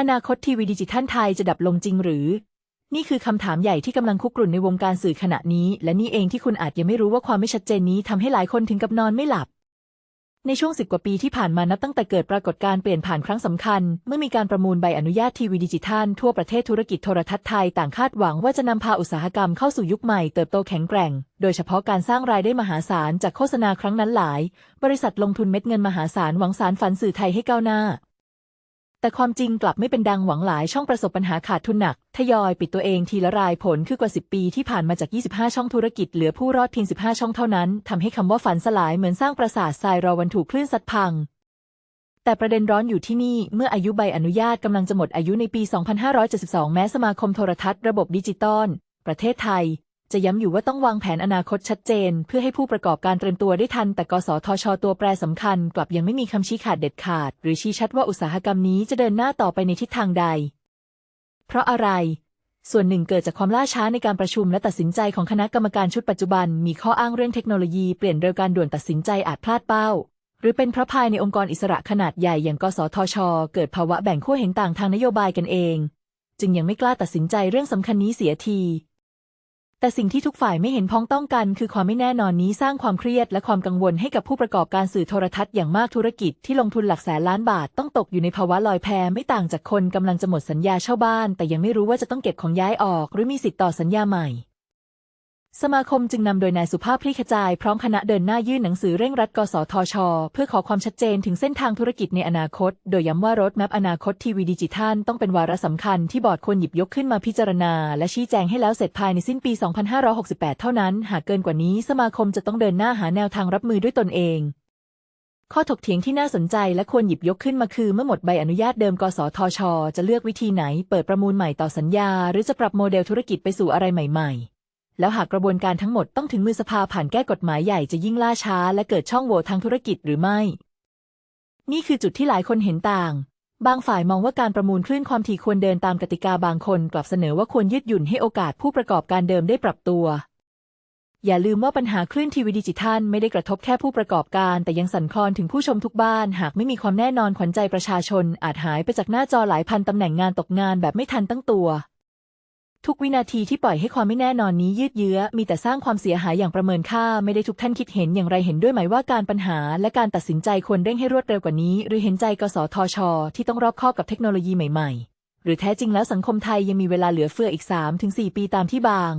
อนาคตทีวีดิจิทัลไทยจะดับลงจริงหรือ นี่คือคำถามใหญ่ที่กำลังคุกรุ่นในวงการสื่อขณะนี้ และนี่เองที่คุณอาจยังไม่รู้ว่าความไม่ชัดเจนนี้ทำให้หลายคนถึงกับนอนไม่หลับ ในช่วงสิบกว่าปีที่ผ่านมานับตั้งแต่เกิดปรากฏการณ์เปลี่ยนผ่านครั้งสำคัญ เมื่อมีการประมูลใบอนุญาตทีวีดิจิทัลทั่วประเทศธุรกิจโทรทัศน์ไทยต่างคาดหวังว่าจะนำพาอุตสาหกรรมเข้าสู่ยุคใหม่เติบโตแข็งแกร่ง โดยเฉพาะการสร้างรายได้มหาศาลจากโฆษณาครั้งนั้นหลาย บริษัทลงทุนเม็ดเงินมหาศาลหวังสารฝันสื่อไทยให้ก้าวหน้า แต่ความจริงกลับไม่เป็นดังหวังหลายช่องประสบปัญหาขาดทุนหนัก ทยอยปิดตัวเองทีละรายผลคือกว่า 10 ปีที่ผ่านมาจาก 25 ช่องธุรกิจเหลือผู้รอดเพียง 15 ช่องเท่านั้นทำให้คำว่าฝันสลายเหมือนสร้างปราสาททรายรอวันถูกคลื่นซัดพัง แต่ประเด็นร้อนอยู่ที่นี่เมื่ออายุใบอนุญาตกำลังจะหมดอายุในปี 2572 แม้สมาคมโทรทัศน์ระบบดิจิตอลประเทศไทย จะย้ำอยู่ว่าต้องวางแผนอนาคตชัดเจน เพื่อให้ผู้ประกอบการเตรียมตัวได้ทัน แต่กสทช ตัวแปรสำคัญ กลับยังไม่มีคำชี้ขาดเด็ดขาด หรือชี้ชัดว่าอุตสาหกรรมนี้จะเดินหน้าต่อไปในทิศทางใด เพราะอะไร ส่วนหนึ่งเกิดจากความล่าช้าในการประชุมและตัดสินใจของคณะกรรมการชุดปัจจุบัน มีข้ออ้างเรื่องเทคโนโลยีเปลี่ยนเร็วการด่วนตัดสินใจอาจพลาดเป้า หรือเป็นพระภายในองค์กรอิสระขนาดใหญ่อย่างกสทช เกิดภาวะแบ่งขั้วเห็นต่างทางนโยบายกันเอง จึงยังไม่กล้าตัดสินใจเรื่องสำคัญนี้เสียที แต่สิ่งที่ทุกฝ่ายไม่เห็นพ้องต้องกัน คือความไม่แน่นอนนี้สร้างความเครียดและความกังวลให้กับผู้ประกอบการสื่อโทรทัศน์อย่างมากธุรกิจที่ลงทุนหลักแสนล้านบาทต้องตกอยู่ในภาวะลอยแพไม่ต่างจากคนกำลังจะหมดสัญญาเช่าบ้าน แต่ยังไม่รู้ว่าจะต้องเก็บของย้ายออก หรือมีสิทธิ์ต่อสัญญาใหม่ สมาคมจึงนำโดยนายสุภาพคลี่ขจายพร้อมคณะเดินหน้ายื่นหนังสือเร่งรัด กสทช เพื่อขอความชัดเจนถึงเส้นทางธุรกิจในอนาคต โดยย้ำว่ารถแมพอนาคตทีวีดิจิทัลต้องเป็นวาระสำคัญที่บอร์ดควรหยิบยกขึ้นมาพิจารณา และชี้แจงให้แล้วเสร็จภายในสิ้นปี 2568 เท่านั้น หากเกินกว่านี้สมาคมจะต้องเดินหน้าหาแนวทางรับมือด้วยตนเองข้อถกเถียงที่น่าสนใจและควรหยิบยกขึ้นมาคือเมื่อหมดใบอนุญาตเดิม กสทช จะเลือกวิธีไหน เปิดประมูลใหม่ต่อสัญญา หรือจะปรับโมเดลธุรกิจไปสู่อะไรใหม่ ๆ แล้วหากกระบวนการทั้งหมดต้องถึงมือสภาผ่านแก้กฎหมายใหญ่จะยิ่งล่าช้า และเกิดช่องโหว่ทางธุรกิจหรือไม่ นี่คือจุดที่หลายคนเห็นต่าง บางฝ่ายมองว่าการประมูลคลื่นความถี่ควรเดินตามกติกาบางคนกลับเสนอว่าควรยืดหยุ่นให้โอกาสผู้ประกอบการเดิมได้ปรับตัว อย่าลืมว่าปัญหาคลื่นทีวีดิจิทัลไม่ได้กระทบแค่ผู้ประกอบการ แต่ยังสั่นคลอนถึงผู้ชมทุกบ้าน หากไม่มีความแน่นอนขวัญใจประชาชน อาจหายไปจากหน้าจอหลายพันตำแหน่งงานตกงานแบบไม่ทันตั้งตัว ทุกวินาทีที่ปล่อยให้ความไม่แน่นอนนี้ยืดเยื้อ มีแต่สร้างความเสียหายอย่างประเมินค่า ไม่ได้ทุกท่านคิดเห็นอย่างไรเห็นด้วยไหมว่าการปัญหา และการตัดสินใจควรเร่งให้รวดเร็วกว่านี้ หรือเห็นใจกสทช ที่ต้องรอบคอบกับเทคโนโลยีใหม่ ๆ หรือแท้จริงแล้วสังคมไทยยังมีเวลาเหลือเฟืออีก 3-4 ปีตามที่บาง